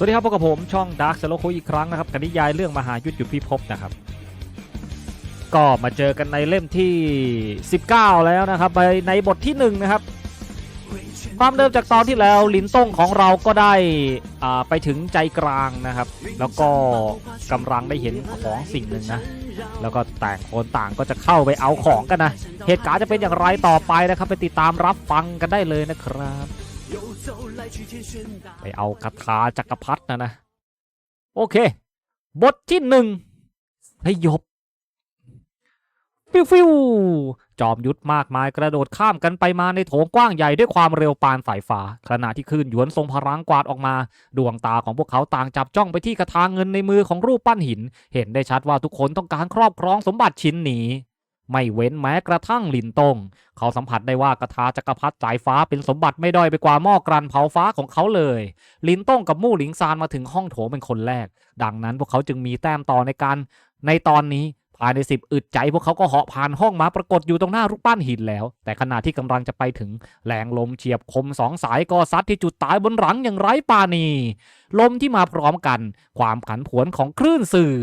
สวัสดีครับพบกับผมช่อง Dark s l o k อีกครั้งนะครับกับนิยายเรื่องมหายุทธหยุดพิภพนะครับ ก็มาเจอกันในเล่มที่ 19 แล้วนะครับไปในบทที่1นะครับความเดิมจากตอนที่แล้วลินต้งของเราก็ได้อ่าไปถึงใจกลางนะครับ แล้วก็กำลังได้เห็นของสิ่งหนึ่งนะแล้วก็ต่างคนต่างก็จะเข้าไปเอาของกันนะ เหตุการณ์จะเป็นอย่างไรต่อไปนะครับ ไปติดตามรับฟังกันได้เลยนะครับ ไปเอาคาถาจักรพรรดินะนะ โอเค บทที่หนึ่งสยบ ฟิวฟิวจอมยุทธมากมายกระโดดข้ามกันไปมาในโถงกว้างใหญ่ด้วยความเร็วปานสายฟ้าขณะที่คลื่นหยวนทรงพลังกวาดออกมา ดวงตาของพวกเขาต่างจับจ้องไปที่กระทางเงินในมือของรูปปั้นหิน เห็นได้ชัดว่าทุกคนต้องการครอบครองสมบัติชิ้นนี้ ไม่เว้นแม้กระทั่งลินตง เขาสัมผัสได้ว่ากระทาจักรพรรดิสายฟ้าเป็นสมบัติไม่ด้อยไปกว่าหม้อกรันเผาฟ้าของเขาเลย ลินตงกับมู่หลิงซานมาถึงห้องโถงเป็นคนแรก ดังนั้นพวกเขาจึงมีแต้มต่อในการ ในตอนนี้ภายในสิบอึดใจพวกเขาก็เหาะผ่านห้องมาปรากฏอยู่ตรงหน้ารูปปั้นหินแล้ว แต่ขณะที่กำลังจะไปถึงแรงลมเฉียบคมสองสายก็ซัดที่จุดตายบนหลังอย่างไร้ปาณีลมที่มาพร้อมกัน ความผันผวนของคลื่นสื่อ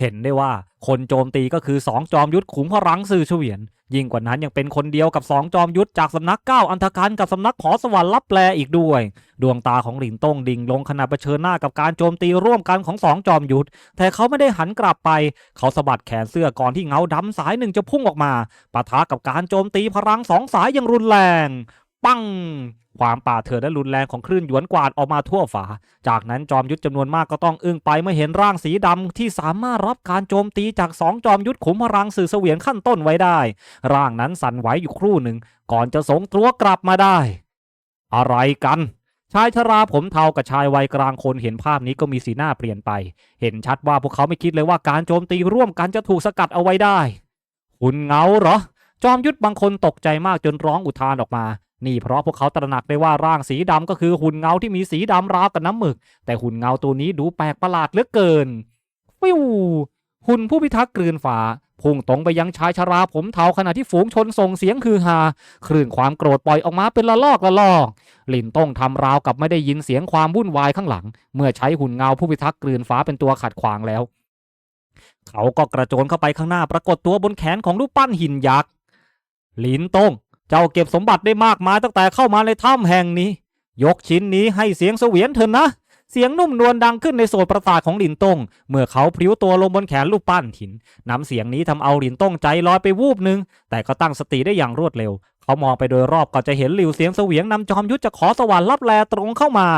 เห็นได้ว่า คนโจมตีก็คือสองจอมยุทธขุมพลังสื่อเฉวียน ยิ่งกว่านั้นยังเป็นคนเดียวกับสองจอมยุทธจากสำนักเก้าอันธการกับสำนักขอสวรรค์ลับแปลอีกด้วย ดวงตาของหลินต้งดิ่งลงขณะเผชิญหน้ากับการโจมตีร่วมกันของสองจอมยุทธแต่เขาไม่ได้หันกลับไป เขาสะบัดแขนเสื้อก่อนที่เงาดำสายหนึ่งจะพุ่งออกมาปะทะกับการโจมตีพลังสองสายอย่างรุนแรง ปัง ความป่าเถื่อนและรุนแรงของคลื่นหยวนกวาดออกมาทั่วฝา จากนั้นจอมยุทธจำนวนมากก็ต้องอึ้งไปเมื่อเห็นร่างสีดำที่สามารถรับการโจมตีจากสองจอมยุทธขุมพลังสื่อเสวียนขั้นต้นไว้ได้ ร่างนั้นสั่นไหวอยู่ครู่หนึ่ง ก่อนจะสงตัวกลับมาได้ อะไรกันชายชราผมเทากับชายวัยกลางคนเห็นภาพนี้ก็มีสีหน้าเปลี่ยนไป เห็นชัดว่าพวกเขาไม่คิดเลยว่าการโจมตีร่วมกันจะถูกสกัดเอาไว้ได้ คุณเงาเหรอ จอมยุทธบางคนตกใจมากจนร้องอุทานออกมา นี่เพราะพวกเขาตระหนักได้ว่าร่างสีดำก็คือหุ่นเงาที่มีสีดำราวกับน้ำหมึก แต่หุ่นเงาตัวนี้ดูแปลกประหลาดเหลือเกินฟิวหุ่นผู้พิทักษ์กลืนฝาพุ่งตรงไปยังชายชราผมเทาขณะที่ฝูงชนส่งเสียงฮือฮาคลื่นความโกรธปล่อยออกมาเป็นละลอกละลอกลินต้องทำราวกับไม่ได้ยินเสียงความวุ่นวายข้างหลัง เมื่อใช้หุ่นเงาผู้พิทักษ์กลืนฟ้าเป็นตัวขัดขวางแล้ว เขาก็กระโจนเข้าไปข้างหน้าปรากฏตัวบนแขนของรูปปั้นหินยักษ์ลินต้ง เจ้าเก็บสมบัติได้มากมายตั้งแต่เข้ามาในถ้ำแห่งนี้ ยกชิ้นนี้ให้เสียงเสวียนเถอะนะ เสียงนุ่มนวลดังขึ้นในโสดประสาทของหลินตง เมื่อเขาพลิ้วตัวลงบนแขนรูปปั้นหินน้ำเสียงนี้ทำเอาหลินตงใจลอยไปวูบหนึ่งแต่ก็ตั้งสติได้อย่างรวดเร็ว เขามองไปโดยรอบก็จะเห็นหลิวเสียงเสวียงนำจอมยุทธจะขอสวรรค์รับแลตรงเข้ามา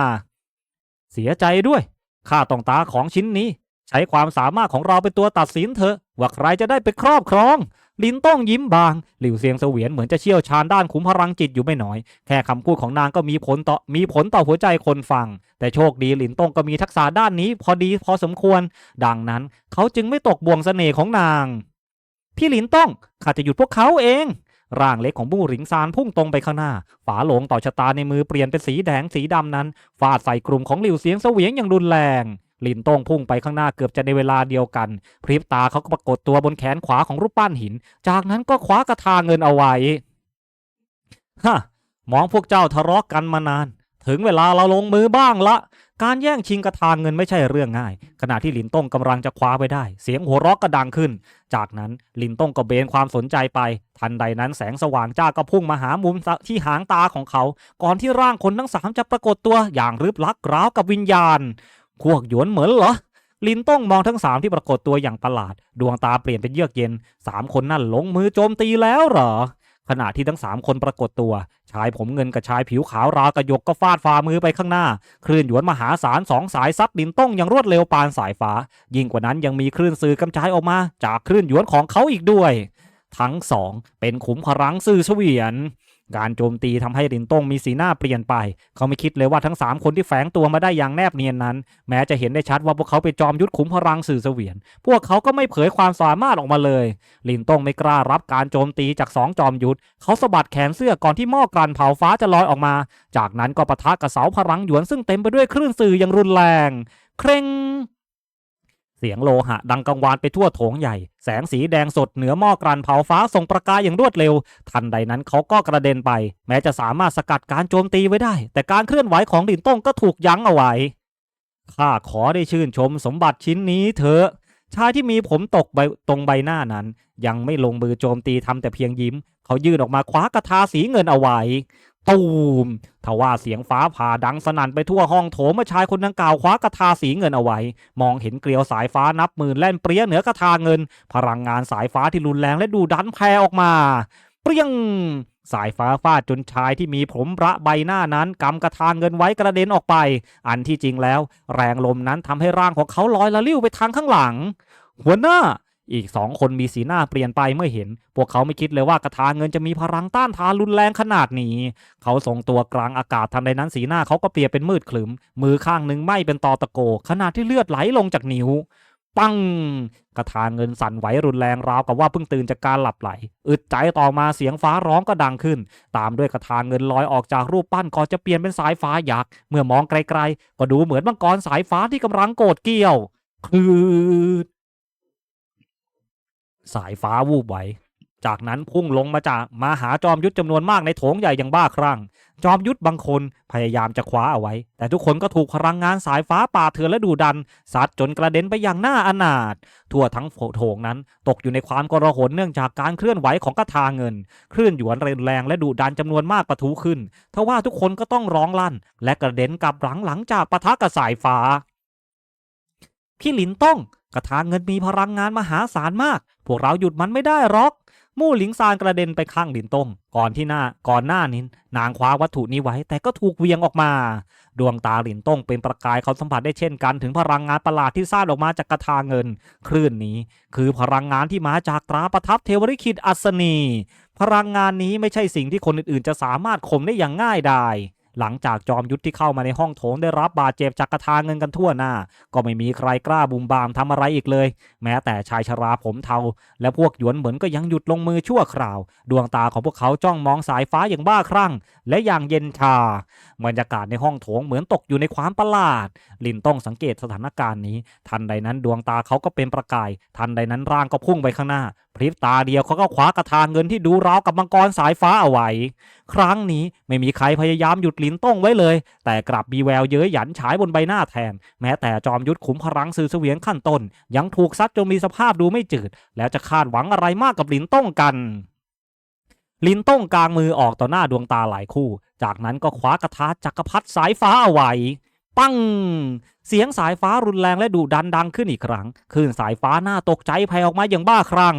เสียใจด้วยข้าต้องตาของชิ้นนี้ ใช้ความสามารถของเราเป็นตัวตัดสินเถอะว่าใครจะได้ไปครอบครอง ลินต้องยิ้มบาง หลิวเซียงเสวียนเหมือนจะเชี่ยวชาญด้านขุมพลังจิตอยู่ไม่น้อย แค่คำพูดของนางก็มีผลต่อมีผลต่อหัวใจคนฟัง แต่โชคดีหลินต้องก็มีทักษะด้านนี้พอดีพอสมควร ดังนั้นเขาจึงไม่ตกบ่วงเสน่ห์ของนาง พี่หลินต้องข้าจะหยุดพวกเขาเองร่างเล็กของมู่หลิงซานพุ่งตรงไปข้างหน้า ฝาโหลงต่อชะตาในมือเปลี่ยนเป็นสีแดงสีดำนั้นฟาดใส่กลุ่มของหลิวเสียงเสวียงอย่างรุนแรง ลินตงพุ่งไปข้างหน้าเกือบจะในเวลาเดียวกัน พริบตาเขาก็ปรากฏตัวบนแขนขวาของรูปปั้นหิน จากนั้นก็คว้ากระทาเงินเอาไว้ฮะมองพวกเจ้าทะเลาะกันมานานถึงเวลาเราลงมือบ้างละ การแย่งชิงกระทาเงินไม่ใช่เรื่องง่าย ขณะที่ลินต้งกำลังจะคว้าไปได้ เสียงหัวเราะก็ดังขึ้น จากนั้นลินต้งก็เบนความสนใจไป ทันใดนั้นแสงสว่างจ้าก็พุ่งมาหามุมที่หางตาของเขา ก่อนที่ร่างคนทั้งสามจะปรากฏตัวอย่างรึบลักร้าวกับวิญญาณ พวกหยวนเหมือนเหรอ ลินต้องมองทั้งสามที่ปรากฏตัวอย่างประหลาด ดวงตาเปลี่ยนเป็นเยือกเย็นสามคนนั่นลงมือโจมตีแล้วเหรอ ขณะที่ทั้งสามคนปรากฏตัว ชายผมเงินกับชายผิวขาวราวกระยกก็ฟาดฝ่ามือไปข้างหน้า คลื่นหยวนมหาศาลสองสายซัดลินต้องอย่างรวดเร็วปานสายฟ้า ยิ่งกว่านั้นยังมีคลื่นสื่อกำจายออกมา จากคลื่นหยวนของเขาอีกด้วย ทั้งสองเป็นขุมพลังสื่อเฉวียน การโจมตีทำให้ลินต้งมีสีหน้าเปลี่ยนไป เขาไม่คิดเลยว่าทั้ง 3 คนที่แฝงตัวมาได้อย่างแนบเนียนนั้น แม้จะเห็นได้ชัดว่าพวกเขาเป็นจอมยุทธขุมพลังสื่อเสวียน พวกเขาก็ไม่เผยความสามารถออกมาเลยลินต้งไม่กล้ารับการโจมตีจากสองจอมยุทธเขาสะบัดแขนเสื้อก่อนที่หม้อกลั่นเผาฟ้าจะลอยออกมา จากนั้นก็ปะทะกับเสาพลังหยวนซึ่งเต็มไปด้วยคลื่นสื่ออย่างรุนแรง เคร่ง เสียงโลหะดังกังวานไปทั่วโถงใหญ่ แสงสีแดงสดเหนือหม้อกรันเผาฟ้าส่งประกายอย่างรวดเร็ว ทันใดนั้นเขาก็กระเด็นไป แม้จะสามารถสกัดการโจมตีไว้ได้ แต่การเคลื่อนไหวของดินต้งก็ถูกยั้งเอาไว้ข้าขอได้ชื่นชมสมบัติชิ้นนี้เถอะชายที่มีผมตกใบตรงใบหน้านั้น ยังไม่ลงมือโจมตีทำแต่เพียงยิ้ม เขายื่นออกมาคว้ากระทาสีเงินเอาไว้ ตูมทว่าเสียงฟ้าผ่าดังสนั่นไปทั่วห้องโถเมื่อชายคนดังกล่าวคว้ากระทาสีเงินเอาไว้ มองเห็นเกลียวสายฟ้านับหมื่นแล่นเปรี้ยเหนือกระทาเงิน พลังงานสายฟ้าที่รุนแรงและดูดันแผ่ออกมา เปรี้ยง สายฟ้าฟาดจนชายที่มีผมระใบหน้านั้นกำกระทาเงินไว้กระเด็นออกไป อันที่จริงแล้ว แรงลมนั้นทำให้ร่างของเขาลอยละลิ้วไปทางข้างหลัง หัวหน้า อีกสองคนมีสีหน้าเปลี่ยนไปเมื่อเห็น พวกเขาไม่คิดเลยว่ากระทาเงินจะมีพลังต้านทานรุนแรงขนาดนี้ เขาส่งตัวกลางอากาศทันใดนั้นสีหน้าเขาก็เปลี่ยนเป็นมืดขลึม มือข้างหนึ่งไหม้เป็นตอตะโก ขณะที่เลือดไหลลงจากนิ้ว ปัง กระทาเงินสั่นไหวรุนแรงราวกับว่าเพิ่งตื่นจากการหลับไหล อึดใจต่อมาเสียงฟ้าร้องก็ดังขึ้น ตามด้วยกระทาเงินลอยออกจากรูปปั้นก่อนจะเปลี่ยนเป็นสายฟ้ายักษ์เมื่อมองไกลๆ ก็ดูเหมือนมังกรสายฟ้าที่กำลังโกรธเกรี้ยว คือ สายฟ้าวูบไหวจากนั้นพุ่งลงมาจากมาหาจอมยุทธจำนวนมากในโถงใหญ่อย่างบ้าคลั่ง จอมยุทธบางคนพยายามจะคว้าเอาไว้ แต่ทุกคนก็ถูกพลังงานสายฟ้าป่าเถื่อนและดูดันซัดจนกระเด็นไปอย่างหน่าอนาถทั่วทั้งโถงนั้น ตกอยู่ในความกระหนเนื่องจากการเคลื่อนไหวของกระทาเงิน คลื่นหยวนเรนแรงและดุดันจำนวนมากปะทุขึ้นทว่าทุกคนก็ต้องร้องลั่น และกระเด็นกลับหลังหลังจากปะทะกับสายฟ้า พี่หลินต้องกระทางเงินมีพลังงานมหาศาลมาก พวกเราหยุดมันไม่ได้หรอก มู่หลิงซานกระเด็นไปข้างหลินต้งก่อนที่หน้าก่อนหน้านี้นางคว้าวัตถุนี้ไว้ แต่ก็ถูกเวียงออกมา ดวงตาหลินต้งเป็นประกายเขาสัมผัสได้เช่นกันถึงพลังงานประหลาดที่สร้างออกมาจากกระทางเงิน คลื่นนี้ คือพลังงานที่มาจากตราประทับเทวริคิดอัศนี พลังงานนี้ไม่ใช่สิ่งที่คนอื่นๆ จะสามารถข่มได้อย่างง่ายดาย หลังจากจอมยุทธที่เข้ามาในห้องโถงได้รับบาดเจ็บจากกระทาเงินกันทั่วหน้า ก็ไม่มีใครกล้าบุมบามทำอะไรอีกเลย แม้แต่ชายชราผมเทา และพวกหยวนเหมือนก็ยังหยุดลงมือชั่วคราว ดวงตาของพวกเขาจ้องมองสายฟ้าอย่างบ้าคลั่ง และอย่างเย็นชาบรรยากาศในห้องโถงเหมือนตกอยู่ในความประหลาด ลินต้องสังเกตสถานการณ์นี้ ทันใดนั้นดวงตาเขาก็เป็นประกาย ทันใดนั้นร่างก็พุ่งไปข้างหน้าพริบตาเดียวเขาก็คว้ากระทาเงินที่ดูราวกับมังกรสายฟ้าเอาไว้ ครั้งนี้ไม่มีใครพยายามหยุดลินนต้องไว้เลย แต่กลับมีแววเย้ยหยันฉายบนใบหน้าแทน แม้แต่จอมยุทธขุมพลังสื่อเสวียงขั้นต้น ยังถูกซัดจนมีสภาพดูไม่จืด แล้วจะคาดหวังอะไรมากกับลินต้องกันลินต้องกลางมือออกต่อหน้าดวงตาหลายคู่ จากนั้นก็คว้ากระทาจักรพรรดิสายฟ้าเอาไว้ ปัง เสียงสายฟ้ารุนแรงและดุดันดังขึ้นอีกครั้งคลื่นสายฟ้าหน้าตกใจแผ่ออกมาอย่างบ้าคลั่ง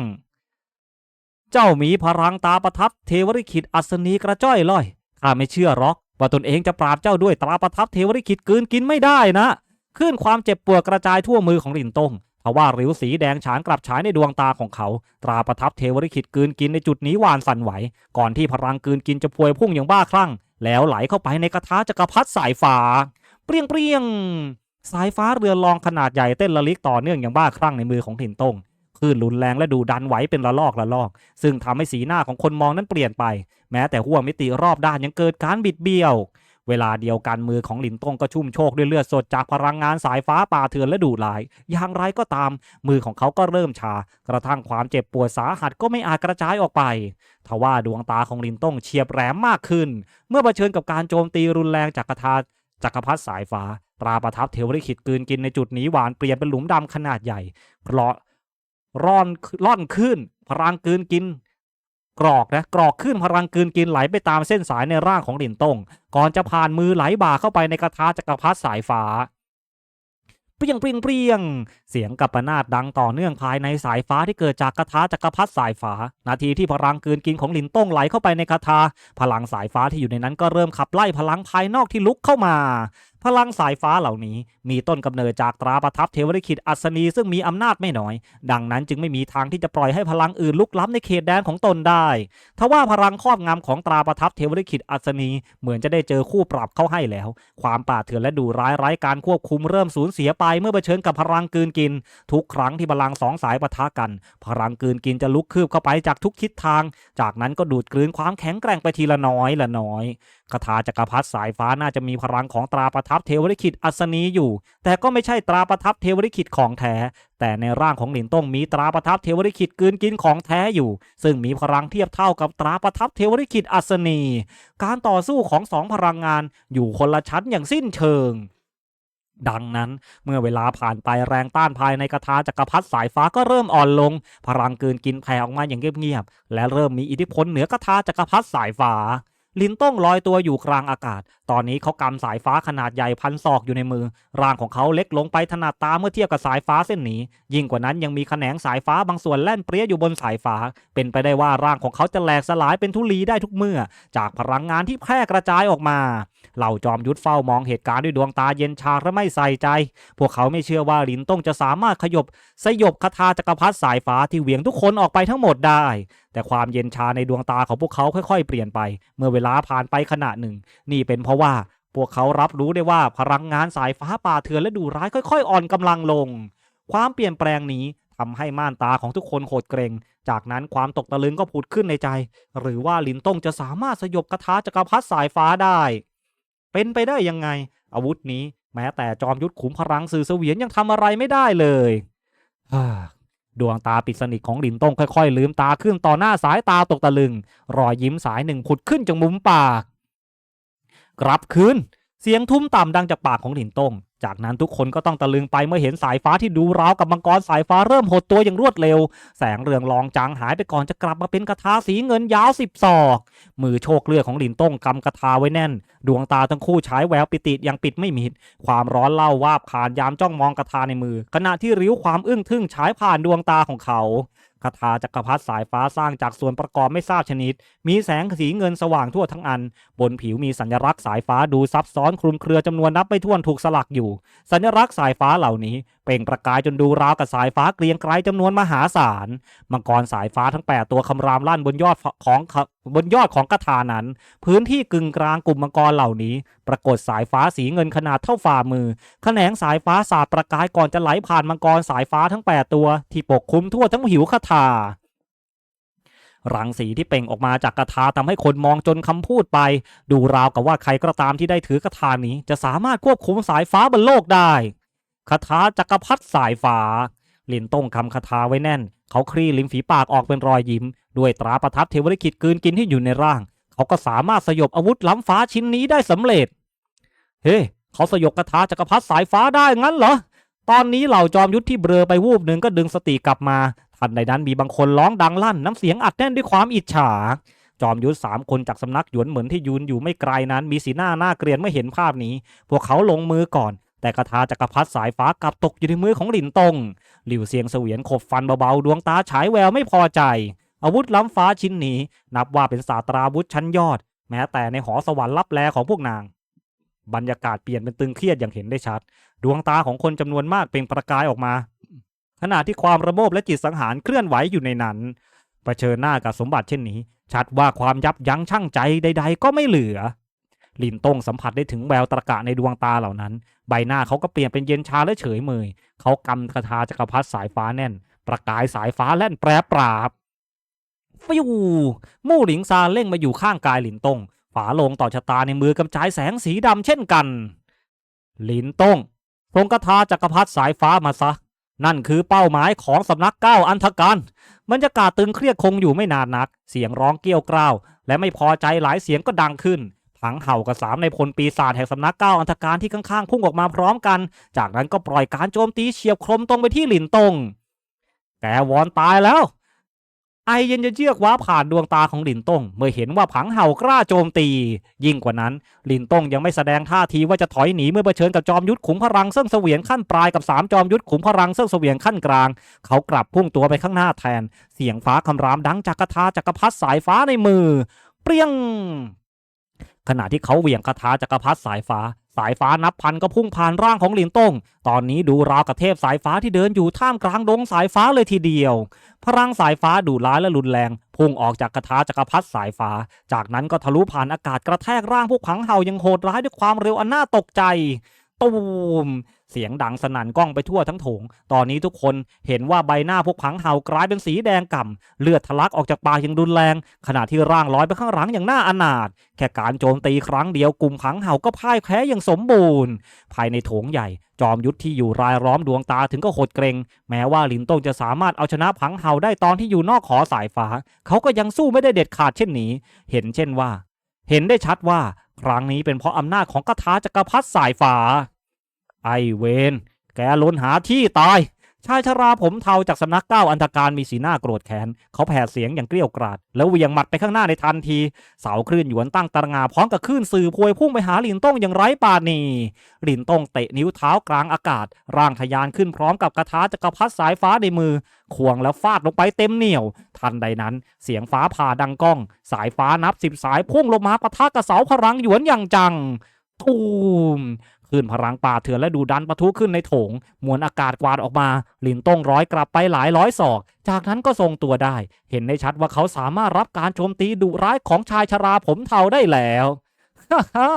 เจ้ามีพลังตาประทับเทวริขิตอัศนีกระจ้อยล่อยข้าไม่เชื่อหรอก ว่าตนเองจะปราบเจ้าด้วยตราประทับเทวริขิตกืนกินไม่ได้นะคลื่นความเจ็บปวดกระจายทั่วมือของหลินตงทว่าริ้วสีแดงฉานกลับฉายในดวงตาของเขา ตราประทับเทวริขิตกืนกินในจุดนี้หวานสั่นไหว ก่อนที่พลังกืนกินจะพวยพุ่งอย่างบ้าคลั่ง แล้วไหลเข้าไปในกระทะจักรพรรดิสายฟ้า เปรี้ยงเปรี้ยงสายฟ้าเรือนรองขนาดใหญ่เต้นระลิกต่อเนื่องอย่างบ้าคลั่งในมือของลินตง คลื่นรุนแรงและดูดันไหวเป็นระลอกระลอก ซึ่งทำให้สีหน้าของคนมองนั้นเปลี่ยนไป แม้แต่ห้วงมิติรอบด้านยังเกิดการบิดเบี้ยว เวลาเดียวกันมือของหลินตงก็ชุ่มโชกด้วยเลือดสดจากพลังงานสายฟ้าป่าเถื่อนและดุร้าย อย่างไรก็ตาม มือของเขาก็เริ่มชา กระทั่งความเจ็บปวดสาหัสก็ไม่อาจกระจายออกไปทว่าดวงตาของลินตงเฉียบแหลมมากขึ้น เมื่อเผชิญกับการโจมตีรุนแรงจากกระทาจักรพรรดิสายฟ้าตราประทับเทวริขิตกืนกินในจุดนี้หวานเปลี่ยนเป็นหลุมดำขนาดใหญ่ เพราะ ร่อนร่อนขึ้น พลังกืนกิน กรอกนะกรอกขึ้นพลังกืนกินไหลไปตามเส้นสายในร่างของหลินตงก่อนจะผ่านมือไหลบ่าเข้าไปในกระทาจักรพรรดิสายฟ้าเปรี้ยงเปรี้ยงเปรี้ยง เสียงกัปนาตดังต่อเนื่องภายในสายฟ้าที่เกิดจากกระทาจักรพรรดิสายฟ้า นาทีที่พลังกืนกินของหลินต้งไหลเข้าไปในกระทาพลังสายฟ้าที่อยู่ในนั้นก็เริ่มขับไล่พลังภายนอกที่ลุกเข้ามา พลังสายฟ้าเหล่านี้มีต้นกำเนิดจากตราประทับเทวริขิตอัศนีซึ่งมีอำนาจไม่น้อย ดังนั้นจึงไม่มีทางที่จะปล่อยให้พลังอื่นลุกล้ำในเขตแดนของตนได้ทว่าพลังครอบงำของตราประทับเทวริขิตอัศนีเหมือนจะได้เจอคู่ปรับเข้าให้แล้ว ความป่าดเถื่อนและดูร้ายไร้การควบคุมเริ่มสูญเสียไปเมื่อเผชิญกับพลังกืนกิน ทุกครั้งที่พลังสองสายปะทะกัน พลังกืนกินจะลุกคืบเข้าไปจากทุกทิศทาง จากนั้นก็ดูดกลืนความแข็งแกร่งไปทีละน้อยละน้อยคาถาจักรพรรดิสายฟ้าน่าจะมีพลังของตราประทัทับเทวลิขิตอัศนีอยู่ แต่ก็ไม่ใช่ตราประทับเทวลิขิตของแท้ แต่ในร่างของหลินต้งมีตราประทับเทวลิขิตกืนกินของแท้อยู่ ซึ่งมีพลังเทียบเท่ากับตราประทับเทวลิขิตอัศนี การต่อสู้ของสองพลังงานอยู่คนละชั้นอย่างสิ้นเชิงดังนั้นเมื่อเวลาผ่านไปแรงต้านภายในกระทาจักรพรรดิสายฟ้าก็เริ่มอ่อนลง พลังเกินกินแผ่ออกมาอย่างเงียบๆและเริ่มมีอิทธิพลเหนือกระทาจักรพรรดิสายฟ้า ลินต้องลอยตัวอยู่กลางอากาศ ตอนนี้เขากำสายฟ้าขนาดใหญ่พันศอกอยู่ในมือ ร่างของเขาเล็กลงไปถนัดตาเมื่อเทียบกับสายฟ้าเส้นนี้ ยิ่งกว่านั้นยังมีแขนงสายฟ้าบางส่วนแล่นเปรี้ยอยู่บนสายฟ้า เป็นไปได้ว่าร่างของเขาจะแหลกสลายเป็นธุลีได้ทุกเมื่อ จากพลังงานที่แพร่กระจายออกมา เหล่าจอมยุทธเฝ้ามองเหตุการณ์ด้วยดวงตาเย็นชาและไม่ใส่ใจ พวกเขาไม่เชื่อว่าลินต้องจะสามารถขยบสยบคาถาจักรพรรดิสายฟ้าที่เหวี่ยงทุกคนออกไปทั้งหมดได้ แต่ความเย็นชาในดวงตาของพวกเขาค่อยๆ เปลี่ยนไป เมื่อเวลาผ่านไปขณะหนึ่ง นี่เป็นเพราะว่าพวกเขารับรู้ได้ว่าพลังงานสายฟ้าป่าเถื่อนและดูร้ายค่อยๆ อ่อนกำลังลง ความเปลี่ยนแปลงนี้ทำให้ม่านตาของทุกคนโหดเกรง จากนั้นความตกตะลึงก็ผุดขึ้นในใจ หรือว่าลินต้งจะสามารถสยบคาถาจักรพรรดิสายฟ้าได้ เป็นไปได้ยังไง อาวุธนี้ แม้แต่จอมยุทธขุมพลังสื่อเสวียนยังทำอะไรไม่ได้เลยฮ่า ดวงตาปิดสนิทของหลินต้งค่อยๆ ลืมตาขึ้นต่อหน้าสายตาตกตะลึง รอยยิ้มสายหนึ่งผุดขึ้นจากมุมปาก กลับคืน เสียงทุ้มต่ำดังจากปากของหลินต้ง จากนั้นทุกคนก็ต้องตะลึงไปเมื่อเห็นสายฟ้าที่ดูราวกับมังกรสายฟ้าเริ่มหดตัวอย่างรวดเร็ว แสงเรืองรองจางหายไปก่อนจะกลับมาเป็นกระทาสีเงินยาวสิบศอก มือโชคเลือดของหลินต้งกำกระทาไว้แน่น ดวงตาทั้งคู่ฉายแววปิติยังปิดไม่มิด ความร้อนเล่าวาบผ่านยามจ้องมองกระทาในมือ ขณะที่ริ้วความอึ้งทึ่งฉายผ่านดวงตาของเขา คาถาจักรพรรดิสายฟ้าสร้างจากส่วนประกอบไม่ทราบชนิด มีแสงสีเงินสว่างทั่วทั้งอัน บนผิวมีสัญลักษณ์สายฟ้าดูซับซ้อนคลุมเครือจำนวนนับไม่ถ้วนถูกสลักอยู่ สัญลักษณ์สายฟ้าเหล่านี้เปล่งประกายจนดูราวกับสายฟ้าเกรียงไกรจำนวนมหาศาล มังกรสายฟ้าทั้ง 8 ตัวคำรามลั่นบนยอดของบนยอดของกระทานั้น พื้นที่กึ่งกลางกลุ่มมังกรเหล่านี้ ปรากฏสายฟ้าสีเงินขนาดเท่าฝ่ามือแขนงสายฟ้าสาดประกายก่อนจะไหลผ่านมังกรสายฟ้าทั้ง 8 ตัว ที่ปกคลุมทั่วทั้งหิวคาถารังสีที่เป่งออกมาจากกระทาทำให้คนมองจนคำพูดไป ดูราวกับว่าใครก็ตามที่ได้ถือกระทานี้ จะสามารถควบคุมสายฟ้าบนโลกได้คาถาจักรพรรดิสายฟ้าลินต้งคำคาถาไว้แน่น เขาคลี่ลิ้มฝีปากออกเป็นรอยยิ้ม ด้วยตราประทับเทวลิขิตกืนกินที่อยู่ในร่าง เขาก็สามารถสยบอาวุธล้ำฟ้าชิ้นนี้ได้สำเร็จ เฮ้ เขาสยบคาถาจักรพรรดิสายฟ้าได้งั้นเหรอ ตอนนี้เหล่าจอมยุทธที่เบลอไปวูบหนึ่งก็ดึงสติกลับมา ทันใดนั้นมีบางคนร้องดังลั่นน้ำเสียงอัดแน่นด้วยความอิจฉา จอมยุทธสามคนจากสำนักหยวนเหมือนที่ยืนอยู่ไม่ไกลนั้น มีสีหน้าหน้าเกรียนเมื่อเห็นภาพนี้ พวกเขาลงมือก่อน แต่คาถาจักรพรรดิสายฟ้ากลับตกอยู่ในมือของหลินตง หลิวเซียงเสวียนขบฟันเบาๆดวงตาฉายแววไม่พอใจ อาวุธล้ำฟ้าชิ้นนี้ นับว่าเป็นศาสตราวุธชั้นยอด แม้แต่ในหอสวรรค์ลับแลของพวกนาง บรรยากาศเปลี่ยนเป็นตึงเครียดอย่างเห็นได้ชัด ดวงตาของคนจำนวนมากเปล่งประกายออกมา ขณะที่ความระโมบและจิตสังหารเคลื่อนไหวอยู่ในนั้นเผชิญหน้ากับสมบัติเช่นนี้ ชัดว่าความยับยั้งชั่งใจใด ๆ ก็ไม่เหลือลินต้งสัมผัสได้ถึงแววตรกะในดวงตาเหล่านั้น ใบหน้าเขาก็เปลี่ยนเป็นเย็นชาและเฉยเมย เขากำกระทาจักรพรรดิสายฟ้าแน่น ประกายสายฟ้าแล่นแปรปราบฟิวมู่หลิงซาเล่งมาอยู่ข้างกายหลินต้ง ฝาโลงต่อชะตาในมือกำจายแสงสีดำเช่นกัน หลินต้งส่งกระทาจักรพรรดิสายฟ้ามาซะ นั่นคือเป้าหมายของสำนักเก้าอันธการบรรยากาศตึงเครียดคงอยู่ไม่นานนัก เสียงร้องเกี้ยวกร้าว และไม่พอใจหลายเสียงก็ดังขึ้นผังเห่ากับสามในพลปีศาจแห่งสำนักเก้าอันธการที่ข้างๆพุ่งออกมาพร้อมกัน จากนั้นก็ปล่อยการโจมตีเฉียบคมตรงไปที่หลินตงแกวอนตายแล้ว ไอเย็นจะเยือกว้าผ่านดวงตาของหลินตงเมื่อเห็นว่าผังเห่ากล้าโจมตี ยิ่งกว่านั้นหลินตงยังไม่แสดงท่าทีว่าจะถอยหนีเมื่อเผชิญกับจอมยุทธขุมพลังเสื่องเสวียนขั้นปลายกับสามจอมยุทธขุมพลังเสื่องเสวียนขั้นกลาง เขากลับพุ่งตัวไปข้างหน้าแทน เสียงฟ้าคำรามดังจากกระทาจักรพรรดิสายฟ้าในมือ เปรี้ยงขณะที่เขาเหวี่ยงคาถาจักรพรรดิสายฟ้า สายฟ้านับพันก็พุ่งผ่านร่างของหลินตง ตอนนี้ดูราวกับเทพสายฟ้าที่เดินอยู่ท่ามกลางดงสายฟ้าเลยทีเดียว พลังสายฟ้าดุร้ายและรุนแรง พุ่งออกจากกระทาจักรพรรดิสายฟ้า จากนั้นก็ทะลุผ่านอากาศกระแทกร่างพวกขังเห่ายังโหดร้ายด้วยความเร็วอันน่าตกใจ ตูม เสียงดังสนั่นก้องไปทั่วทั้งโถง ตอนนี้ทุกคนเห็นว่าใบหน้าพวกผังเห่ากลายเป็นสีแดงก่ำ เลือดทะลักออกจากปากอย่างรุนแรง ขณะที่ร่างลอยไปข้างหลังอย่างน่าอนาถ แค่การโจมตีครั้งเดียวกลุ่มผังเห่าก็พ่ายแพ้อย่างสมบูรณ์ ภายในโถงใหญ่ จอมยุทธที่อยู่รายล้อมดวงตาถึงก็หดเกรง แม้ว่าหลินต้งจะสามารถเอาชนะผังเห่าได้ตอนที่อยู่นอกขอสายฟ้า เขาก็ยังสู้ไม่ได้เด็ดขาดเช่นนี้ เห็นเช่นว่า เห็นได้ชัดว่า ครั้งนี้เป็นเพราะอำนาจของคาถาจักรพรรดิสายฟ้า ไอเวนแกล้นหาที่ตาย ชายชราผมเทาจากสำนักเก้าอันธการมีสีหน้าโกรธแค้น เขาแผ่เสียงอย่างเกลี้ยกราด แล้วเวียงหมัดไปข้างหน้าในทันที เสาคลื่นหยวนตั้งตระงาพร้อมกับคลื่นสื่อพวยพุ่งไปหาหลินต้งอย่างไร้ปาณีหลินต้งเตะนิ้วเท้ากลางอากาศ ร่างทะยานขึ้นพร้อมกับกระทาจักรพรรดิสายฟ้าในมือควงแล้วฟาดลงไปเต็มเหนี่ยว ทันใดนั้น เสียงฟ้าผ่าดังก้อง สายฟ้านับสิบสายพุ่งลงมาปะทะกับเสาพลังหยวนอย่างจังตูม คลื่นพลังป่าเถื่อนและดูดันปะทุขึ้นในโถง มวลอากาศกวาดออกมา หลินต้งร้อยกลับไปหลายร้อยศอก จากนั้นก็ทรงตัวได้ เห็นได้ชัดว่าเขาสามารถรับการโจมตีดุร้ายของชายชราผมเทาได้แล้วฮ่าฮ่า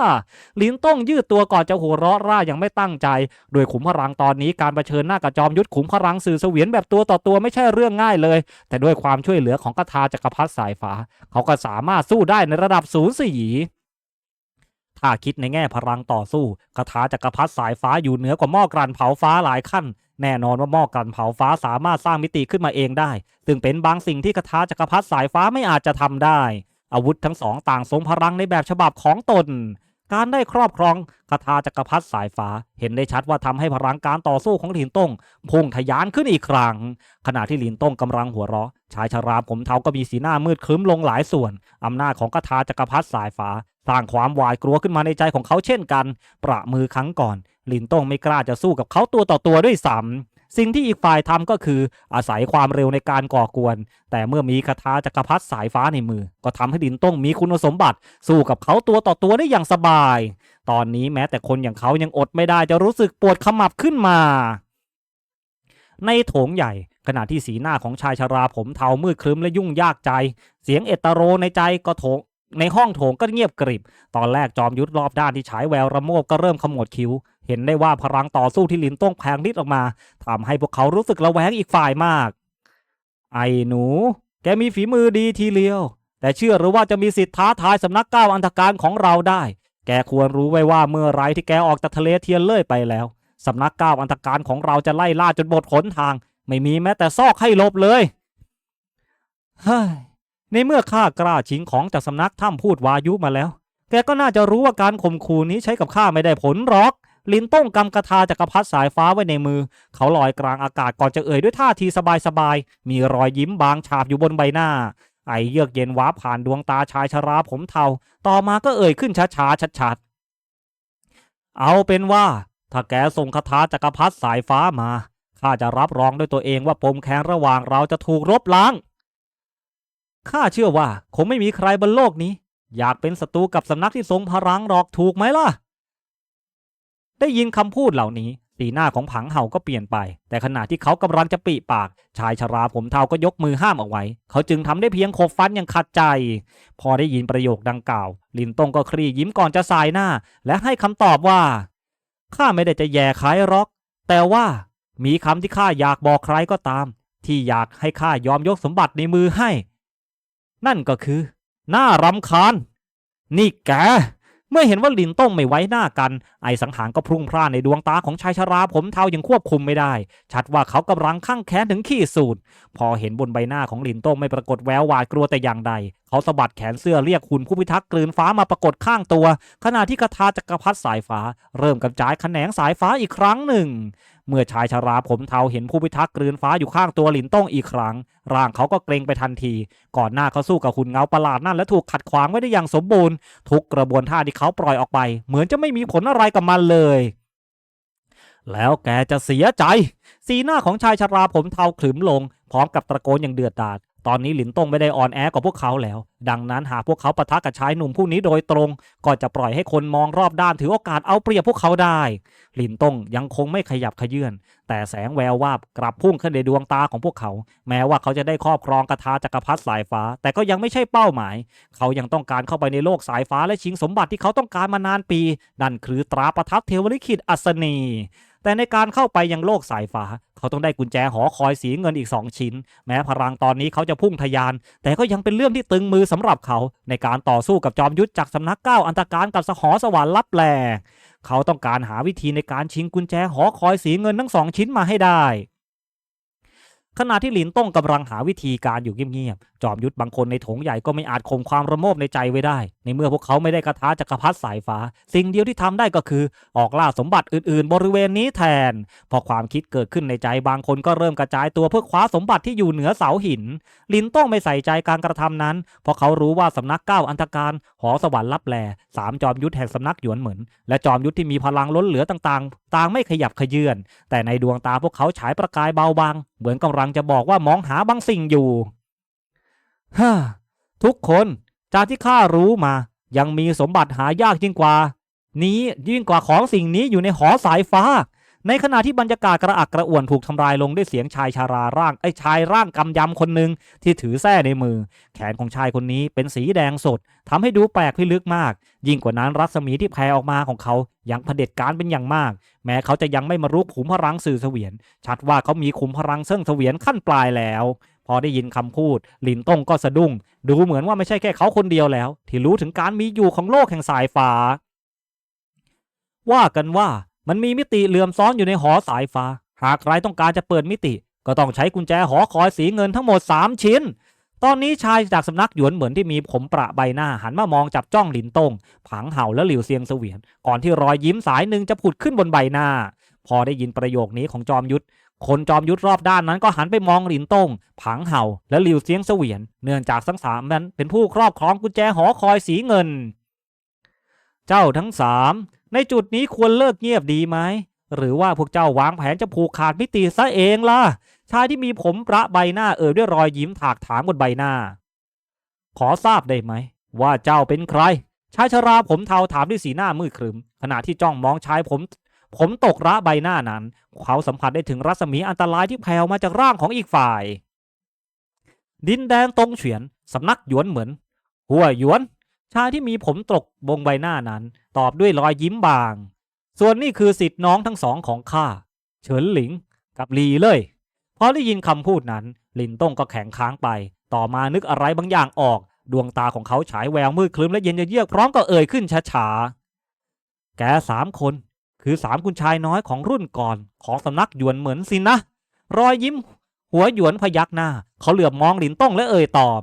ลินต้งยืดตัวก่อนจะหัวเราะร่าอย่างไม่ตั้งใจ โดยขุมพลังตอนนี้การเผชิญหน้ากับจอมยุทธขุมพลังสื่อเสวียนแบบตัวต่อตัวไม่ใช่เรื่องง่ายเลย แต่ด้วยความช่วยเหลือของกทาจักรพรรดิสายฟ้า เขาก็สามารถสู้ได้ในระดับศูนย์สี่ ถ้าคิดในแง่พลังต่อสู้คาถาจักรพรรดิสายฟ้าอยู่เหนือกว่าหม้อกลั่นเผาฟ้าหลายขั้น แน่นอนว่าหม้อกลั่นเผาฟ้าสามารถสร้างมิติขึ้นมาเองได้ ซึ่งเป็นบางสิ่งที่คาถาจักรพรรดิสายฟ้าไม่อาจจะทำได้ อาวุธทั้งสองต่างทรงพลังในแบบฉบับของตน การได้ครอบครองคาถาจักรพรรดิสายฟ้า เห็นได้ชัดว่าทำให้พลังการต่อสู้ของหลินต้งพุ่งทะยานขึ้นอีกครั้ง ขณะที่หลินต้งกำลังหัวเราะ ชายชราผมเทาก็มีสีหน้ามืดครึ้มลงหลายส่วนอำนาจของคาถาจักรพรรดิสายฟ้า สร้างความหวาดกลัวขึ้นมาในใจของเขาเช่นกัน ประมือครั้งก่อน หลินต้งไม่กล้าจะสู้กับเขาตัวต่อตัวด้วยซ้ำ สิ่งที่อีกฝ่ายทำก็คืออาศัยความเร็วในการก่อกวน แต่เมื่อมีคาถาจักรพรรดิสายฟ้าในมือ ก็ทำให้หลินต้งมีคุณสมบัติ สู้กับเขาตัวต่อตัวได้อย่างสบาย ตอนนี้แม้แต่คนอย่างเขายังอดไม่ได้จะรู้สึกปวดขมับขึ้นมา ในโถงใหญ่ขณะที่สีหน้าของชายชราผมเทามืดครึ้มและยุ่งยากใจ เสียงเอตโรในใจก็โถง ในห้องโถงก็เงียบกริบ ตอนแรกจอมยุทธรอบด้านที่ฉายแววระโมบก็เริ่มขมวดคิ้ว เห็นได้ว่าพลังต่อสู้ที่ลินต้งแพงนิดออกมาทำให้พวกเขารู้สึกระแวงอีกฝ่ายมาก ไอ้หนู แกมีฝีมือดีทีเดียว แต่เชื่อหรือว่าจะมีสิทธิ์ท้าทายสำนักก้าวอันธการของเราได้ แกควรรู้ไว้ว่าเมื่อไรที่แกออกจากทะเลเทียนเลื่อยไปแล้วสำนักก้าวอันธการของเราจะไล่ล่าจนหมดหนทาง ไม่มีแม้แต่ซอกให้หลบเลยเฮ้ย ในเมื่อข้ากล้าชิงของจากสำนักถ้ำพูดวายุมาแล้ว แกก็น่าจะรู้ว่าการข่มขู่นี้ใช้กับข้าไม่ได้ผลหรอก ลินต้งกำกระทาจักรพรรดิสายฟ้าไว้ในมือ เขาลอยกลางอากาศก่อนจะเอ่ยด้วยท่าทีสบายๆ มีรอยยิ้มบางฉาบอยู่บนใบหน้า ไอเยือกเย็นวาผ่านดวงตาชายชราผมเทา ต่อมาก็เอ่ยขึ้นช้าๆชัดๆ เอาเป็นว่า ถ้าแกส่งคาถาจักรพรรดิสายฟ้ามา ข้าจะรับรองด้วยตัวเองว่าปมแค้นระหว่างเราจะถูกลบล้าง ข้าเชื่อว่าคงไม่มีใครบนโลกนี้ อยากเป็นศัตรูกับสำนักที่ทรงพลังหรอกถูกไหมล่ะ ได้ยินคำพูดเหล่านี้ สีหน้าของผังเห่าก็เปลี่ยนไป แต่ขณะที่เขากำลังจะปีปาก ชายชราผมเทาก็ยกมือห้ามเอาไว้ เขาจึงทำได้เพียงโขบฟันอย่างขัดใจ พอได้ยินประโยคดังกล่าว ลินตงก็คลี่ยิ้มก่อนจะสายหน้า และให้คำตอบว่าข้าไม่ได้จะแย่ใครหรอก แต่ว่ามีคำที่ข้าอยากบอกใครก็ตาม ที่อยากให้ข้ายอมยกสมบัติในมือให้ นั่นก็คือ หน้ารำคาญ นี่แก เมื่อเห็นว่าลินต้งไม่ไว้หน้ากัน ไอสังหารก็พรุ่งพร่านในดวงตาของชายชราผมเทายังควบคุมไม่ได้ ชัดว่าเขากำลังข้างแค้นถึงขีดสูตรพอเห็นบนใบหน้าของลินต้งไม่ปรากฏแววหวาดกลัวแต่อย่างใด เขาสะบัดแขนเสื้อเรียกหุ่นผู้พิทักษ์กลืนฟ้ามาปรากฏข้างตัว ขณะที่คาถาจักรพรรดิสายฟ้า เริ่มกระจายแขนงสายฟ้าอีกครั้งหนึ่ง เมื่อชายชราผมเทาเห็นผู้พิทักษ์กลืนฟ้าอยู่ข้างตัวหลินต้งอีกครั้ง ร่างเขาก็เกรงไปทันที ก่อนหน้าเขาสู้กับหุ่นเงาประหลาดนั่นและถูกขัดขวางไว้ได้อย่างสมบูรณ์ ทุกกระบวนท่าที่เขาปล่อยออกไป เหมือนจะไม่มีผลอะไรกับมันเลย แล้วแกจะเสียใจ สีหน้าของชายชราผมเทาขรึมลง พร้อมกับตะโกนอย่างเดือดดาล ตอนนี้หลินต้งไม่ได้อ่อนแอกว่าพวกเขาแล้ว ดังนั้นหากพวกเขาปะทะกับชายหนุ่มผู้นี้โดยตรง ก็จะปล่อยให้คนมองรอบด้านถือโอกาสเอาเปรียบพวกเขาได้ หลินต้งยังคงไม่ขยับขยื่น แต่แสงแวววาบกลับพุ่งขึ้นในดวงตาของพวกเขา แม้ว่าเขาจะได้ครอบครองกระทาจักรพรรดิสายฟ้า แต่ก็ยังไม่ใช่เป้าหมาย เขายังต้องการเข้าไปในโลกสายฟ้าและชิงสมบัติที่เขาต้องการมานานปี นั่นคือตราประทับเทวลิขิตอัศนี แต่ในการเข้าไปยังโลกสายฟ้า เขาต้องได้กุญแจหอคอยสีเงินอีกสองชิ้น แม้พลังตอนนี้เขาจะพุ่งทะยาน แต่ก็ยังเป็นเรื่องที่ตึงมือสำหรับเขา ในการต่อสู้กับจอมยุทธจากสำนักเก้าอันตรการกับสหอสวรรค์ลับแหลเขาต้องการหาวิธีในการชิงกุญแจหอคอยสีเงินทั้งสองชิ้นมาให้ได้ ขณะที่หลินต้องกำลังหาวิธีการอยู่เงียบๆ จอมยุทธบางคนในโถงใหญ่ก็ไม่อาจคงความระโมบในใจไว้ได้ ในเมื่อพวกเขาไม่ได้คาถาจักรพรรดิสายฟ้า สิ่งเดียวที่ทำได้ก็คือ ออกล่าสมบัติอื่นๆ บริเวณนี้แทน พอความคิดเกิดขึ้นในใจบางคนก็เริ่มกระจายตัวเพื่อคว้าสมบัติที่อยู่เหนือเสาหิน ลินต้องไม่ใส่ใจการกระทำนั้น เพราะเขารู้ว่าสำนักเก้าอันตการ หอสวรรค์ลับแลสามจอมยุทธแห่งสำนักหยวนเหมินและจอมยุทธที่มีพลังล้นเหลือต่างๆ ต่างไม่ขยับขยื่นแต่ในดวงตาพวกเขาฉายประกายเบาบางเหมือนกำลังังจะบอกว่ามองหาบางสิ่งอยู่ฮ่าทุกคนจากที่ข้ารู้มา ยังมีสมบัติหายากยิ่งกว่า นี้ยิ่งกว่าของสิ่งนี้อยู่ในหอสายฟ้า ในขณะที่บรรยากาศกระอักกระอ่วนถูกทำลายลงด้วยเสียงชายชาราร่างไอ้ชายร่างกำยำคนหนึ่งที่ถือแส้ในมือ แขนของชายคนนี้เป็นสีแดงสดทำให้ดูแปลกพิลึกมาก ยิ่งกว่านั้นรัศมีที่แผ่ออกมาของเขายังเผด็จการเป็นอย่างมาก แม้เขาจะยังไม่มารู้ขุมพลังสื่อเสวียน ชัดว่าเขามีขุมพลังเซิ่งเสวียนขั้นปลายแล้วพอได้ยินคำพูดหลินต้งก็สะดุ้ง ดูเหมือนว่าไม่ใช่แค่เขาคนเดียวแล้ว ที่รู้ถึงการมีอยู่ของโลกแห่งสายฟ้า ว่ากันว่า มันมีมิติเหลื่อมซ้อนอยู่ในหอสายฟ้า หากใครต้องการจะเปิดมิติ ก็ต้องใช้กุญแจหอคอยสีเงินทั้งหมด 3 ชิ้น ตอนนี้ชายจากสำนักหยวนเหมือนที่มีผมประใบหน้าหันมามองจับจ้องหลินตงผังเห่าและหลิวเซียงเสวียน ก่อนที่รอยยิ้มสายหนึ่งจะผุดขึ้นบนใบหน้า พอได้ยินประโยคนี้ของจอมยุทธคนจอมยุทธรอบด้านนั้นก็หันไปมองหลินตงผังเห่าและหลิวเซียงเสวียน เนื่องจากทั้งสามนั้นเป็นผู้ครอบครองกุญแจหอคอยสีเงิน เจ้าทั้งสามในจุดนี้ควรเลิกเงียบดีไหม หรือว่าพวกเจ้าวางแผนจะผูกขาดมิติซะเองล่ะ ชายที่มีผมประใบหน้าเอ่ยด้วยรอยยิ้มถากถางบนใบหน้า ขอทราบได้ไหม ว่าเจ้าเป็นใคร ชายชราผมเทาถามด้วยสีหน้ามืดครึม ขณะที่จ้องมองชายผม ผมตกระใบหน้านั้น เขาสัมผัสได้ถึงรัศมีอันตรายที่แผ่วมาจากร่างของอีกฝ่าย ดินแดนตรงเฉียน สำนักหยวนเหมือน หัวหยวน ชายที่มีผมตกบงใบหน้านั้น ตอบด้วยรอยยิ้มบาง ส่วนนี่คือสิทธิ์น้องทั้งสองของข้า เฉินหลิงกับลีเลย พอได้ยินคำพูดนั้น ลินต้งก็แข็งค้างไป ต่อมานึกอะไรบางอย่างออก ดวงตาของเขาฉายแววมืดคลึ้มและเย็นเยือกพร้อมกับเอ่ยขึ้นช้าๆ แกสามคน คือสามคุณชายน้อยของรุ่นก่อนของสำนักหยวนเหมือนสินะรอยยิ้ม หัวหยวนพยักหน้า เขาเหลือบมองลินต้งและเอ่ยตอบ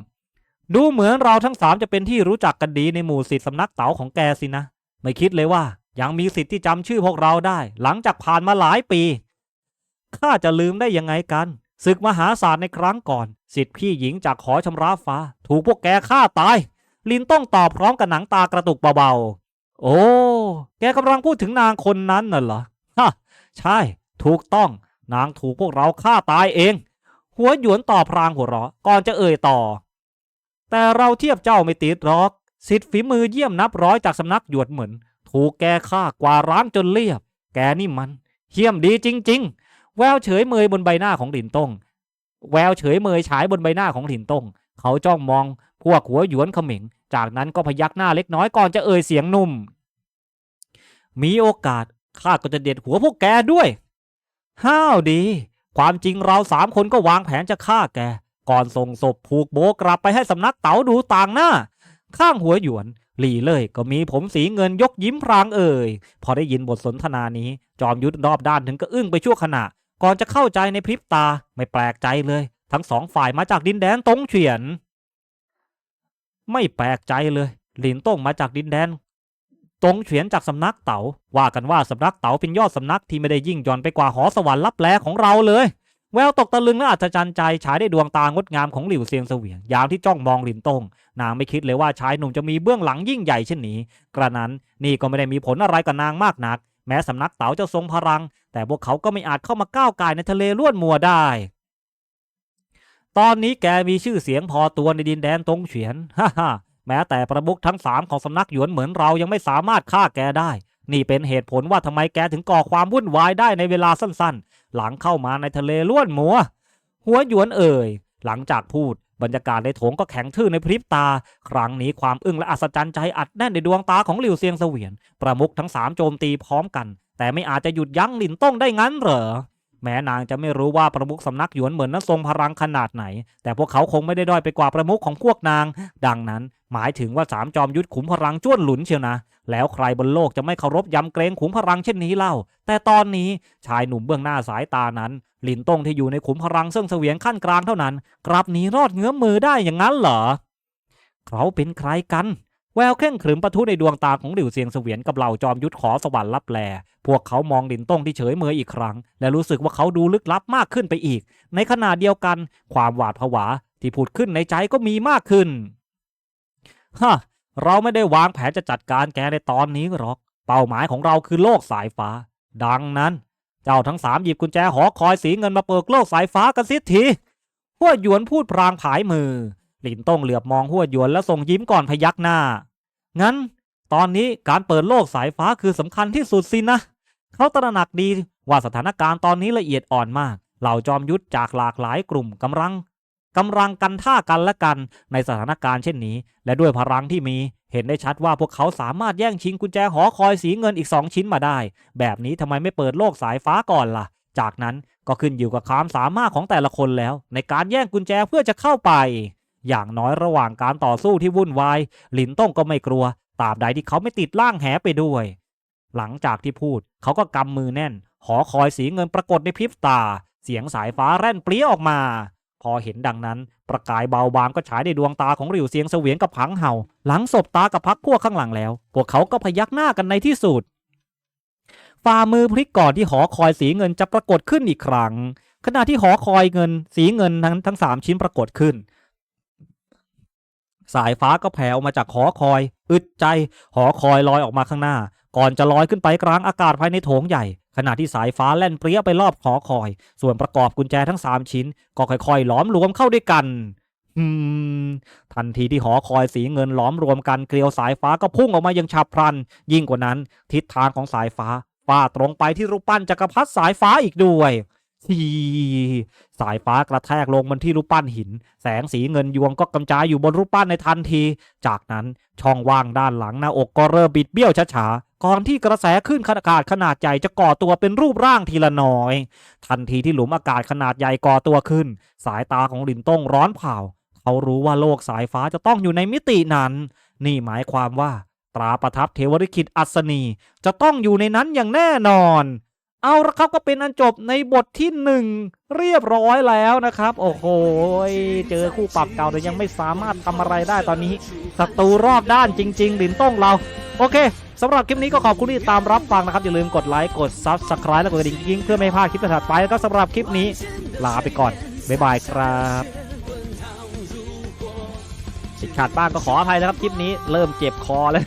ดูเหมือนเราทั้งสามจะเป็นที่รู้จักกันดีในหมู่สิทธิสำนักเต๋าของแกสินะ ไม่คิดเลยว่ายังมีสิทธิ์ที่จำชื่อพวกเราได้ หลังจากผ่านมาหลายปี ข้าจะลืมได้ยังไงกัน ศึกมหาศาลในครั้งก่อน สิทธิพี่หญิงจากขอชำระฟ้า ถูกพวกแกฆ่าตาย ลินต้องตอบพร้อมกับหนังตากระตุกเบาๆ โอ้ แกกำลังพูดถึงนางคนนั้นน่ะเหรอ ฮะ ใช่ ถูกต้อง นางถูกพวกเราฆ่าตายเอง หัวหยวนตอบพรางหัวเราะ ก่อนจะเอ่ยต่อ แต่เราเทียบเจ้าไม่ติดหรอกสิทธิ์ฝีมือเยี่ยมนับร้อยจากสำนักหยวดเหมือน ถูกแกฆ่ากว่าร้างจนเรียบ แกนี่มันเยี่ยมดีจริง ๆ แววเฉยเมยบนใบหน้าของหลินตงแววเฉยเมยฉายบนใบหน้าของหลินตงเขาจ้องมองพวกหัวหยวนเขม็ง จากนั้นก็พยักหน้าเล็กน้อยก่อนจะเอ่ยเสียงนุ่ม มีโอกาสข้าก็จะเด็ดหัวพวกแกด้วย ห้าวดี ความจริงเราสามคนก็วางแผนจะฆ่าแก ก่อนส่งศพผูกโบกลับไปให้สำนักเต๋าดูต่างหน้า ข้างหัวหยวนหลี่เลยก็มีผมสีเงินยกยิ้มพรางเอ่ย พอได้ยินบทสนทนานี้ จอมยุทธรอบด้านถึงก็อึ้งไปชั่วขณะ ก่อนจะเข้าใจในพริบตาไม่แปลกใจเลย ทั้งสองฝ่ายมาจากดินแดนตงเฉียน ไม่แปลกใจเลย หลินต้งมาจากดินแดนตงเฉียนจากสำนักเต๋าว่ากันว่าสำนักเต๋าเป็นยอดสำนักที่ไม่ได้ยิ่งย่อนไปกว่าหอสวรรค์ลับแลของเราเลย แววตกตะลึงและอัศจรรย์ใจฉายได้ดวงตางดงามของหลิวเซียงเสวียง ยามที่จ้องมองหลินตงนางไม่คิดเลยว่าชายหนุ่มจะมีเบื้องหลังยิ่งใหญ่เช่นนี้ กระนั้นนี่ก็ไม่ได้มีผลอะไรกับนางมากนัก แม้สำนักเต๋าจะทรงพลัง แต่พวกเขาก็ไม่อาจเข้ามาก้าวกายในทะเลล้วนมัวได้ ตอนนี้แกมีชื่อเสียงพอตัวในดินแดนตงเฉียนฮ่าฮ่าแม้แต่ประมุขทั้งสามของสำนักหยวนเหมือนเรายังไม่สามารถฆ่าแกได้ นี่เป็นเหตุผลว่าทำไมแกถึงก่อความวุ่นวายได้ในเวลาสั้นๆ หลังเข้ามาในทะเลล้วนหมัว หัวหยวนเอ่ย หลังจากพูดบรรยากาศในโถงก็แข็งทื่อในพริบตา ครั้งนี้ความอึ้งและอัศจรรย์ใจอัดแน่นในดวงตาของหลิวเซียงเสวียน ประมุขทั้งสามโจมตีพร้อมกัน แต่ไม่อาจจะหยุดยั้งหลินต้งได้งั้นเหรอ แม้นางจะไม่รู้ว่าประมุขสำนักหยวนเหมือนนั้นทรงพลังขนาดไหน แต่พวกเขาคงไม่ได้ด้อยไปกว่าประมุขของพวกนาง ดังนั้นหมายถึงว่าสามจอมยุทธขุมพลังจ้วนหลุนเชียวนะ แล้วใครบนโลกจะไม่เคารพยำเกรงขุมพลังเช่นนี้เล่า แต่ตอนนี้ชายหนุ่มเบื้องหน้าสายตานั้นหลินต้งที่อยู่ในขุมพลังซึ่งเสวียงขั้นกลางเท่านั้น กลับหนีรอดเงื้อมมือได้อย่างนั้นเหรอเขาเป็นใครกัน แววเคร่งขรึมประทุในดวงตาของหลิวเสียงเสวียนกับเหล่าจอมยุทธขอสวรรค์ลับแล พวกเขามองหลินต้งที่เฉยเมยอีกครั้ง และรู้สึกว่าเขาดูลึกลับมากขึ้นไปอีก ในขณะเดียวกัน ความหวาดผวาที่ผุดขึ้นในใจก็มีมากขึ้นฮะ เราไม่ได้วางแผนจะจัดการแกในตอนนี้หรอก เป้าหมายของเราคือโลกสายฟ้า ดังนั้น เจ้าทั้งสามหยิบกุญแจหอคอยสีเงินมาเปิดโลกสายฟ้ากันสิทีหัวหยวนพูดพรางผายมือ หลินต้งเหลือบมองหัวหยวนแล้วส่งยิ้มก่อนพยักหน้า งั้น ตอนนี้การเปิดโลกสายฟ้าคือสำคัญที่สุดสินะ เขาตระหนักดีว่าสถานการณ์ตอนนี้ละเอียดอ่อนมาก เหล่าจอมยุทธจากหลากหลายกลุ่มกำลัง กำลังกันท่ากันและกันในสถานการณ์เช่นนี้ และด้วยพลังที่มีเห็นได้ชัดว่าพวกเขาสามารถแย่งชิงกุญแจหอคอยสีเงินอีกสองชิ้นมาได้ แบบนี้ทำไมไม่เปิดโลกสายฟ้าก่อนล่ะ จากนั้นก็ขึ้นอยู่กับความสามารถของแต่ละคนแล้ว ในการแย่งกุญแจเพื่อจะเข้าไป อย่างน้อยระหว่างการต่อสู้ที่วุ่นวายหลินต้งก็ไม่กลัวตราบใดที่เขาไม่ติดล่างแหไปด้วย หลังจากที่พูดเขาก็กำมือแน่น หอคอยสีเงินปรากฏในพริบตา เสียงสายฟ้าแร่นปรี้ออกมา พอเห็นดังนั้น ประกายเบาบางก็ฉายในดวงตาของริวเสียงเสวียนกับผังเห่า หลังศบตากับพักพวกข้างหลังแล้ว พวกเขาก็พยักหน้ากันในที่สุดฝ่ามือพลิกก่อนที่หอคอยสีเงินจะปรากฏขึ้นอีกครั้ง ขณะที่หอคอยเงินสีเงินทั้งทั้งสามชิ้นปรากฏขึ้น สายฟ้าก็แผ่ออกมาจากหอคอย อึดใจ หอคอยลอยออกมาข้างหน้า ก่อนจะลอยขึ้นไปกลางอากาศภายในโถงใหญ่ ขณะที่สายฟ้าแล่นเปรี้ยไปรอบหอคอย ส่วนประกอบกุญแจทั้งสามชิ้น ก็ค่อยๆหลอมรวมเข้าด้วยกันอืมทันทีที่หอคอยสีเงินหลอมรวมกันเกลียวสายฟ้าก็พุ่งออกมาอย่างฉับพลัน ยิ่งกว่านั้น ทิศทางของสายฟ้าฟาดตรงไปที่รูปปั้นจักรพรรดิสายฟ้าอีกด้วย ทีสายฟ้ากระแทกลงบนที่รูปปั้นหิน แสงสีเงินยวงก็กำจายอยู่บนรูปปั้นในทันที จากนั้นช่องว่างด้านหลังหน้าอกก็เริ่มบิดเบี้ยวช้าๆก่อนที่กระแสขึ้นขนาดขนาดใหญ่จะก่อตัวเป็นรูปร่างทีละน้อย ทันทีที่หลุมอากาศขนาดใหญ่ก่อตัวขึ้น สายตาของหลินต้งร้อนเผาเขารู้ว่าโลกสายฟ้าจะต้องอยู่ในมิตินั้น นี่หมายความว่า ตราประทับเทวริคิดอัศนี จะต้องอยู่ในนั้นอย่างแน่นอน เอาละครับก็เป็นอันจบในบทที่หนึ่งเรียบร้อยแล้วนะครับ โอ้โหเจอคู่ปรับเก่าแต่ยังไม่สามารถทำอะไรได้ตอนนี้ศัตรูรอบด้านจริง ๆ หลินต้องเรา โอเคสำหรับคลิปนี้ก็ขอบคุณที่ตามรับฟังนะครับ อย่าลืมกดไลค์กด Subscribe และกดกระดิ่งกิ๊งเพื่อไม่พลาดคลิปถัดไปแล้วก็สำหรับคลิปนี้ลาไปก่อน บ๊ายบายครับติดขาดบ้างก็ขออภัยนะครับคลิปนี้เริ่มเจ็บคอแล้ว